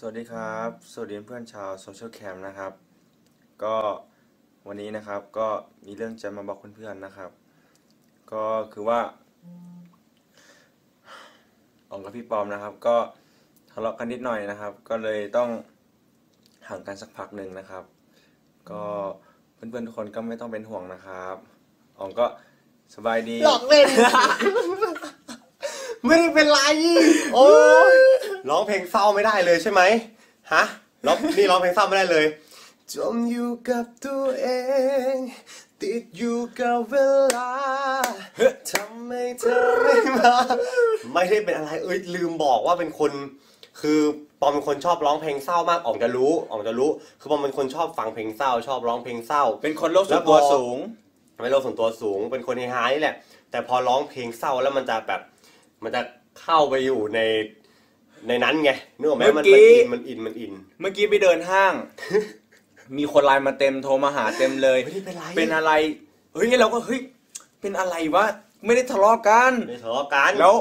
สวัสดีครับ สวัสดีเพื่อนชาวโซเชียลแคมนะครับ ก็วันนี้นะครับก็มีเรื่องจะมาบอกเพื่อนๆนะครับ ก็คือว่าอองกับพี่ปอมนะครับ ก็ทะเลาะกันนิดหน่อยนะครับ ก็เลยต้องห่างกันสักพักหนึ่งนะครับ ก็เพื่อนๆทุกคนก็ไม่ต้องเป็นห่วงนะครับอองก็สบายดีหลอกเล่น ไม่ได้เป็นไรโอ้ย ร้องเพลงเศร้าไม่ได้เลยใช่ไหมฮะร้องนี่ร้องเพลงเศร้าไม่ได้เลยจมอยู่กับตัวเอง ติดอยู่กับเวลาทำไมเธอไม่มาไม่ได้เป็นอะไรเอ้ยลืมบอกว่าเป็นคน คือปอมเป็นคนชอบร้องเพลงเศร้ามากอ๋องจะรู้อ๋องจะรู้ คือปอมเป็นคนชอบฟังเพลงเศร้า ชอบร้องเพลงเศร้าเป็นคนโลกส่วนตัวสูงไม่โลกส่วนตัวสูง เป็นคนเฮฮานี่แหละ แต่พอร้องเพลงเศร้าแล้วมันจะแบบมันจะเข้าไปอยู่ใน ในนั้นไงนึกออกไหมมันเมื่อกี้มันอินมันอิน เมื่อกี้ไปเดินห้าง มีคนไลน์มาเต็มโทรมาหาเต็มเลย ไม่ได้เป็นไรเป็นอะไร เฮ้ยเราก็เฮ้ยเป็นอะไรวะไม่ได้ทะเลาะกันไม่ทะเลาะกันแล้ว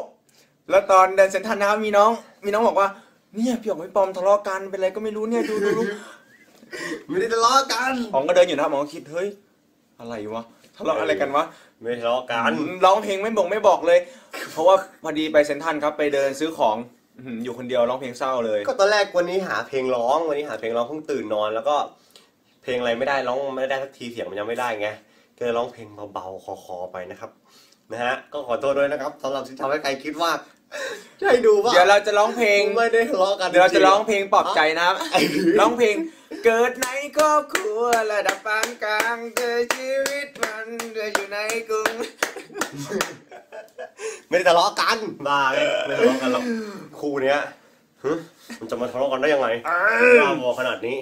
แล้วตอนเดินเซ็นทรัลนะครับมีน้อง มีน้องบอกว่าเนี่ยพี่อ๋องพี่ปอมทะเลาะกันเป็นอะไรก็ไม่รู้เนี่ยดูดูดูไม่ได้ทะเลาะกันอ๋องก็เดินอยู่นะครับอ๋องก็คิดเฮ้ยอะไรวะทะเลาะอะไรกันวะไม่ทะเลาะกันร้องเพลงไม่บ่งไม่บอกเลย เพราะว่าพอดีไปเซ็นทรัลครับไปเดินซื้อของ อื้อหืออยู่คนเดียวร้องเพลงเศร้าเลย ก็ตอนแรกวันนี้หาเพลงร้องวันนี้หาเพลงร้องเพิ่งตื่นนอน แล้วก็เพลงอะไรไม่ได้ร้องไม่ได้สักทีเสียงมันยังไม่ได้ไงก็เลยร้องเพลงเบาๆคอๆไปนะครับนะฮะก็ขอโทษด้วยนะครับสำหรับที่ทำให้ใครคิดว่าใช่ดูว่าเดี๋ยวเราจะร้องเพลงไม่ได้ทะเลาะกันเดี๋ยวเราจะร้องเพลงปลอบใจนะครับไอ้ผีร้องเพลงเกิดในครอบครัวระดับปานกลางเธอชีวิตมันเธออยู่ในกรุง ไม่ได้ทะเลาะกันบ้าเลยไม่ทะเลาะกันหรอกคู่เนี้ยฮึมันจะมาทะเลาะกันได้ยังไงบ้าบอขนาดนี้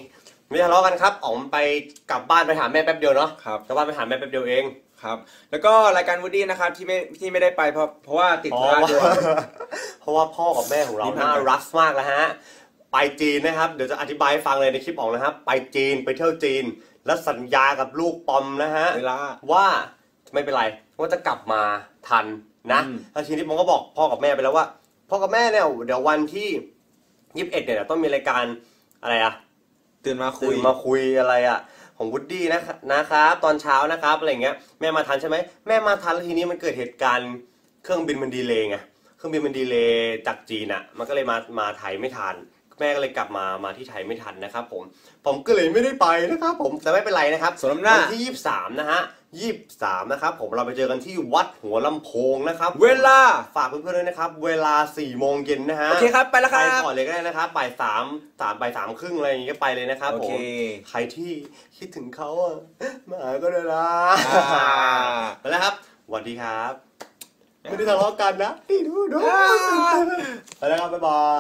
ไม่ทะเลาะกันครับอ๋อมไปกลับบ้านไปหาแม่แป๊บเดียวเนาะครับ กลับบ้านไปหาแม่แป๊บเดียวเองครับแล้วก็รายการวูดดี้นะครับที่ไม่ที่ไม่ได้ไปเพราะเพราะว่าติดเพธุราะระว่าด่วนเพราะว่าพ่อกับแม่ของเรานี่ผ่านน่าไปรักมากแล้วฮะ ไปจีนนะครับ เดี๋ยวจะอธิบายให้ฟังเลยในคลิปออกนะครับ ไปจีนไปเที่ยวจีน แล้วสัญญากับลูกปอมนะฮะ เวลา ว่าไม่เป็นไรว่าจะกลับมาทัน นะอืมแล้วทีนี้ผมก็บอกพ่อกับแม่ไปแล้วว่าพ่อกับแม่เนี่ยเดี๋ยววันที่ยี่สิบเอ็ดเนี่ยต้องมีรายการอะไรอะตื่นมาคุตื่ยนมาคุยอะไรอะของวุดดี้นะครับนะครับตอนเช้านะครับอะไรอย่างเงี้ยแม่มาทันใช่ไหมแม่มาทันแล้วทีนี้มันเกิดเหตุการณ์เครื่องบินมันดีเลย์ไงเครื่องบินมันดีเลย์จากจีนอะมันก็เลยมามาไทยไม่ทันแม่ก็เลยกลับมามาที่ไทยไม่ทันนะครับผมผมก็เลยไม่ได้ไปนะครับผมแต่ไม่เป็นไรนะครับสวนน้ำหน้าวันที่ 23 นะฮะ 23 นะครับ ผมเราไปเจอกันที่วัดหัวลำโพงนะครับ เวลาฝากเพื่อนๆด้วยนะครับ เวลา 4 โมงเย็นนะฮะโอเคครับไปแล้วคไปรับก่อนเลยก็ได้นะครับบ่ายสามสามบ่ายสามครึ่งอะไรอย่างเงี้ยไปเลยนะครับโอผเคมใครที่คิดถึงเขาอะมาหาก็ได้ละอ่า ไปแล้วครับสวัสดีครับ ไม่ได้ทะเลาะกันนะนี่ดูดูไปแล้วครับบ๊ายบาย